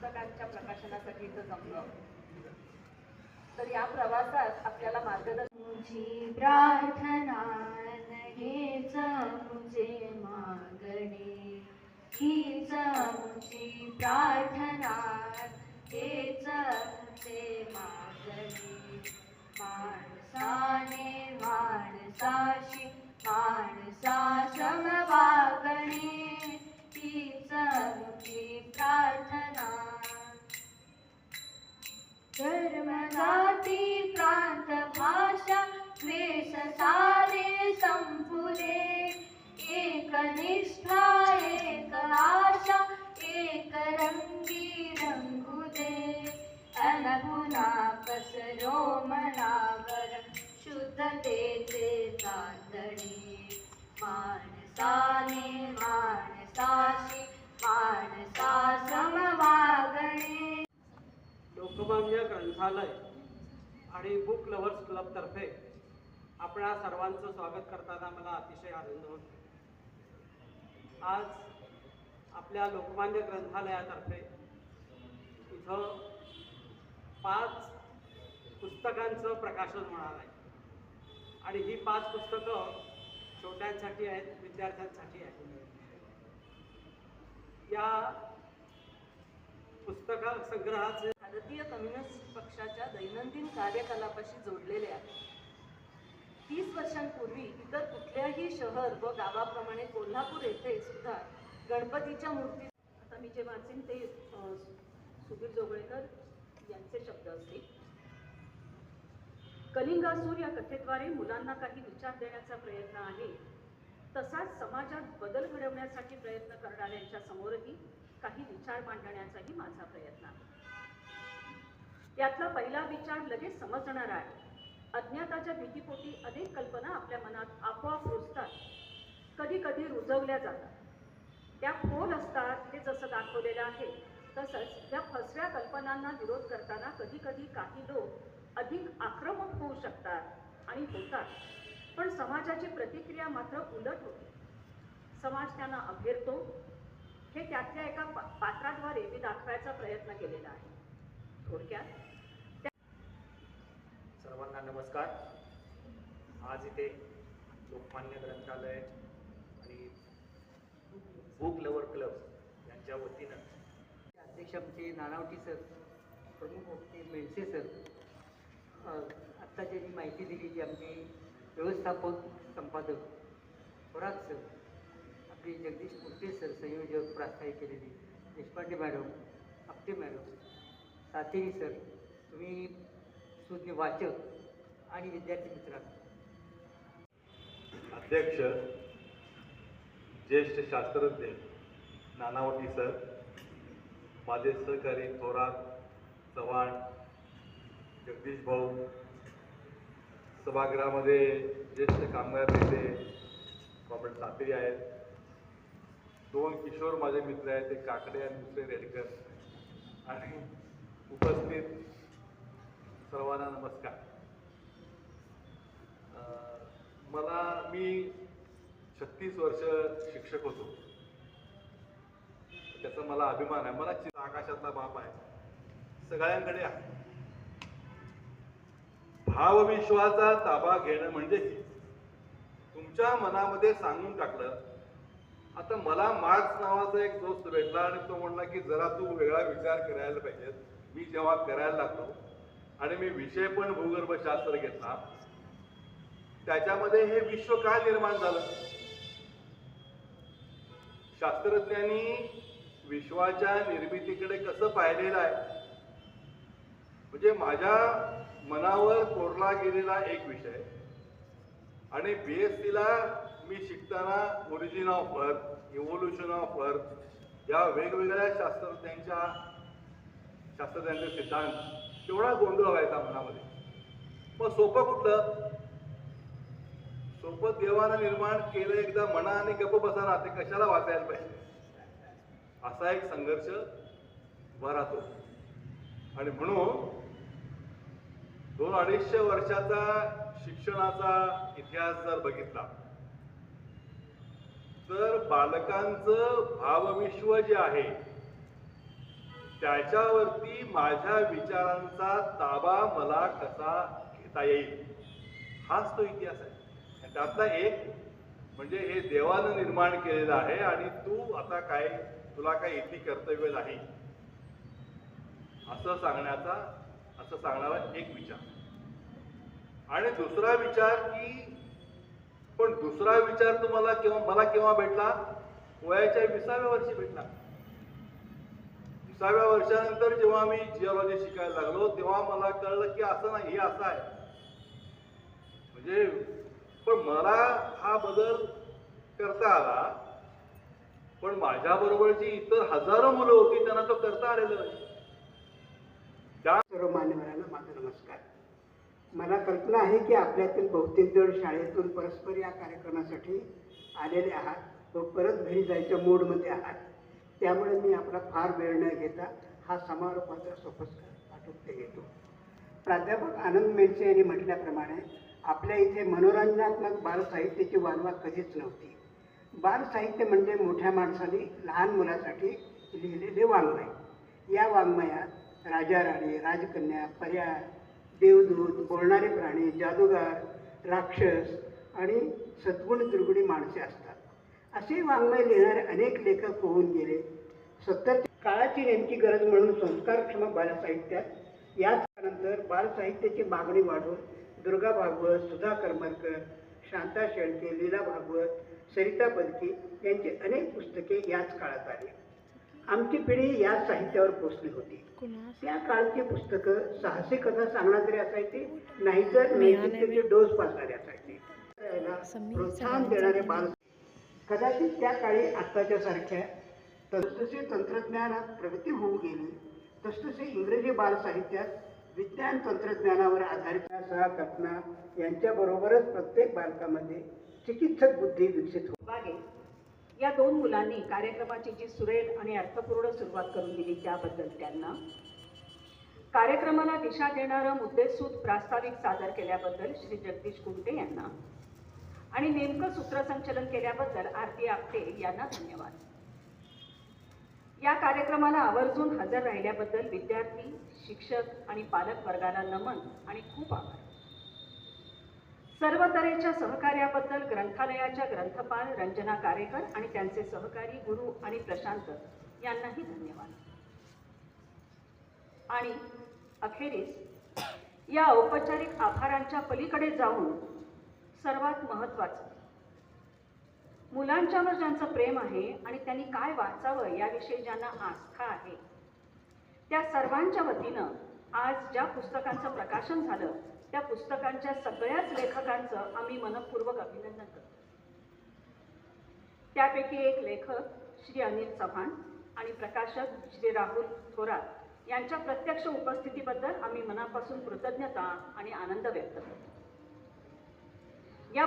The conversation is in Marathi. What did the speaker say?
पुस्तकांच्या प्रकाशनासाठी इथं जमलो. तर या प्रवासात आपल्याला मार्गदर्शन तुझी प्रार्थना हेच मुझे मागणे. हीच मुझी प्रार्थना हेच मुझे मागणे. माणसाने माणसाशी माणसा हीच मुझी प्रार्थना. धर्म जाती प्रांत भाषा द्वेष सारे संपुले. एक निष्ठा एक आशा एक रंगी रंगू दे अनगुणा पसरो मनावर शुद्धतेचे चांदणे माणसाने माणसाशी माणसा समवागणे लोकमान्य ग्रंथालय आणि बुक लव्हर्स क्लबतर्फे आपणा सर्वांचं स्वागत करताना मला अतिशय आनंद होतो. आज आपल्या लोकमान्य ग्रंथालयातर्फे इथं पाच पुस्तकांचं प्रकाशन होणार आहे. आणि ही पाच पुस्तकं छोट्यांसाठी आहेत विद्यार्थ्यांसाठी आहेत. या पुस्तक संग्रहाचे भारतीय कम्युनिस्ट पक्षाच्या दैनंदिन कार्यकलापाशी जोडलेले आहे. तीस वर्षांपूर्वी इतर कुठल्याही शहर व गावाप्रमाणे कोल्हापूर येथे सुद्धा गणपतीच्या मूर्ती आता मी जे वाचीन ते सुधीर जोगळेकर यांचे शब्द असतील. कलिंगासूर या कथेद्वारे मुलांना काही विचार देण्याचा प्रयत्न आहे. तसाच समाजात बदल घडवण्यासाठी प्रयत्न करणाऱ्यांच्या समोरही काही विचार मांडण्याचाही माझा प्रयत्न आहे. यातला पहिला विचार लगेच समजणारा आहे. अज्ञाताच्या भीतीपोटी अनेक कल्पना आपल्या मनात आपोआप रुजतात. कधी कधी रुजवल्या जातात. त्या खोल असतात हे जसं दाखवलेलं आहे तसंच या फसव्या कल्पनांना विरोध करताना कधी कधी काही लोक अधिक आक्रमक होऊ शकतात आणि होतात. पण समाजाची प्रतिक्रिया मात्र उलट होते. समाज त्यांना अभेरतो. हे त्यातल्या एका पा- पात्राद्वारे मी दाखवायचा प्रयत्न केलेला आहे. थोडक्यात सर्वांना नमस्कार. आज इथे लोकमान्य ग्रंथालय आणि बुक लवर क्लब यांच्या वतीनं अध्यक्ष आमचे नानावटी सर प्रमुख वक्ते मेळसे सर आत्ता ज्यांनी माहिती दिली ती आमचे व्यवस्थापक संपादक थोरात सर आपले जगदीश मुर्ते सर संयोजक प्रास्ताविक केलेली Deshpande madam Apte madam Sateri sir तुम्ही सुज्ञ वाचक आणि विद्यार्थी मित्र अध्यक्ष ज्येष्ठ शास्त्रज्ञ नानावटी सर माझे सहकारी थोरात चव्हाण जगदीश भाऊ सभागृहामध्ये ज्येष्ठ कामगार नेते कॉम्रेड सातेरी आहेत. दोन किशोर माझे मित्र आहेत एक काकडे आणि दुसरे रेडकर. आणि उपस्थित सर्वांना नमस्कार. मला मी छत्तीस वर्ष शिक्षक होतो. त्याचा मला अभिमान आहे. मला आकाशातला बाप आहे. सगळ्यांकडे आहे. भावविश्वाचा ताबा घेणं म्हणजे तुमच्या मनामध्ये सांगून टाकलं. आता मला मार्क्स नावाचा एक दोस्त भेटला आणि तो म्हणला की जरा तू वेगळा विचार करायला पाहिजे मी जेव्हा करायला लागलो आणि मी विषय पण भूगर्भशास्त्र घेतला त्याच्यामध्ये हे विश्व का निर्माण झालं? शास्त्रज्ञांनी विश्वाच्या निर्मितीकडे कसं पाहिलेलं आहे? म्हणजे माझ्या मनावर कोरला गेलेला एक विषय. आणि बी एस सीला मी शिकताना origin of earth evolution of earth या वेगवेगळ्या शास्त्रज्ञांच्या शास्त्रज्ञांचे सिद्धांत तेवढा गोंधळ व्हायचा मनामध्ये. मग सोपं कुठलं? सोपं देवानं निर्माण केलं एकदा मना आणि गप बसाना ते कशाला वाचायला पाहिजे? असा एक संघर्ष उभा राहतो. आणि म्हणून दोन अडीचशे वर्षाचा शिक्षणाचा इतिहास जर बघितला तर बालकांचं भावविश्व जे आहे त्याच्यावरती माझ्या विचारांचा ताबा मला कसा घेता येईल? हाच तो इतिहास आहे. आणि त्यातला एक म्हणजे हे देवानं निर्माण केलेलं आहे आणि तू आता काय तुला काय इथली कर्तव्य नाही असं सांगण्याचा असं सांगणारा एक विचार. आणि दुसरा विचार की पण दुसरा विचार तुम्हाला केव्हा मला केव्हा भेटला? वयाच्या विसाव्या वर्षी भेटला. विसाव्या वर्षानंतर जेव्हा मी जिओलॉजी शिकायला लागलो तेव्हा मला कळलं की असं नाही हे असं आहे. म्हणजे पण मला हा बदल करता आला. पण माझ्याबरोबर जी इतर हजारो मुलं होती त्यांना तो करता आलेलं नाही. त्या सर्व मान्यवरांना माझा नमस्कार. मला कल्पना आहे की आपल्यातील बहुतेक जण शाळेतून परस्पर या कार्यक्रमासाठी आलेले आहात. व परत घरी जायच्या मूडमध्ये आहात. त्यामुळे मी आपला फार वेळ न घेता हा समारोपाचा सोपस्कार आटोपते घेतो प्राध्यापक आनंद मेडसे यांनी म्हटल्याप्रमाणे आपल्या इथे मनोरंजनात्मक बालसाहित्याची वानवा कधीच नव्हती. बालसाहित्य म्हणजे मोठ्या माणसाने लहान मुलासाठी लिहिलेले वाङ्मय. या वाङ्मयात राजा राणी राजकन्या पर्याय देवदूत बोलणारे प्राणी जादूगार राक्षस आणि सद्गुण दुर्गुणी माणसे असतात. असे वाङ्मय लिहिणारे अनेक लेखक होऊन गेले. सत्तर काळाची नेमकी गरज म्हणून संस्कारक्षम बालसाहित्यात याच नंतर बालसाहित्याची मागणी वाढून दुर्गा भागवत सुधा करमरकर शांता शेळके लीला भागवत सरिता बलकी यांची अनेक पुस्तके याच काळात आली. आमची पिढी याच साहित्यावर पोचली होती. त्या काळची पुस्तकं साहसी कथा सांगणारे असायचे नाहीतर नैतिकतेचे डोस पाजणारे असायचे. प्रोत्साहन देणारे बाल कदाचित त्या काळी आत्ताच्या सारख्या तसतसे तंत्रज्ञानात प्रगती होऊ गेली तसतसे इंग्रजी बाल साहित्यात विज्ञान तंत्रज्ञानावर आधारित सह कल्पना यांच्याबरोबरच प्रत्येक बालकामध्ये चिकित्सक बुद्धी विकसित होती. या दोन मुलांनी कार्यक्रमाची जी सुरेल आणि अर्थपूर्ण सुरुवात करून दिली त्याबद्दल त्यांना. कार्यक्रमाला दिशा देणारं मुद्देसूद प्रास्ताविक सादर केल्याबद्दल श्री जगदीश कुंटे यांना. आणि नेमकं सूत्रसंचलन केल्याबद्दल आरती आपटे यांना धन्यवाद. या कार्यक्रमाला आवर्जून हजर राहिल्याबद्दल विद्यार्थी शिक्षक आणि पालक वर्गाला नमन आणि खूप आभार. सर्व तऱ्हेच्या सहकार्याबद्दल ग्रंथालयाच्या ग्रंथपाल रंजना कारेकर आणि त्यांचे सहकारी गुरु आणि प्रशांत यांनाही धन्यवाद. आणि अखेरीस या औपचारिक आभारांच्या पलीकडे जाऊन सर्वात महत्त्वाचं मुलांच्यावर ज्यांचं प्रेम आहे आणि त्यांनी काय वाचावं याविषयी ज्यांना आस्था आहे त्या सर्वांच्या वतीनं आज ज्या पुस्तकांचं प्रकाशन झालं त्या पुस्तकांच्या सगळ्याच लेखकांचं आम्ही मनपूर्वक अभिनंदन करतो. त्यापैकी एक लेखक श्री अनिल चव्हाण आणि प्रकाशक श्री राहुल थोरात यांच्या प्रत्यक्ष उपस्थितीबद्दल आम्ही मनापासून कृतज्ञता आणि आनंद व्यक्त करतो. या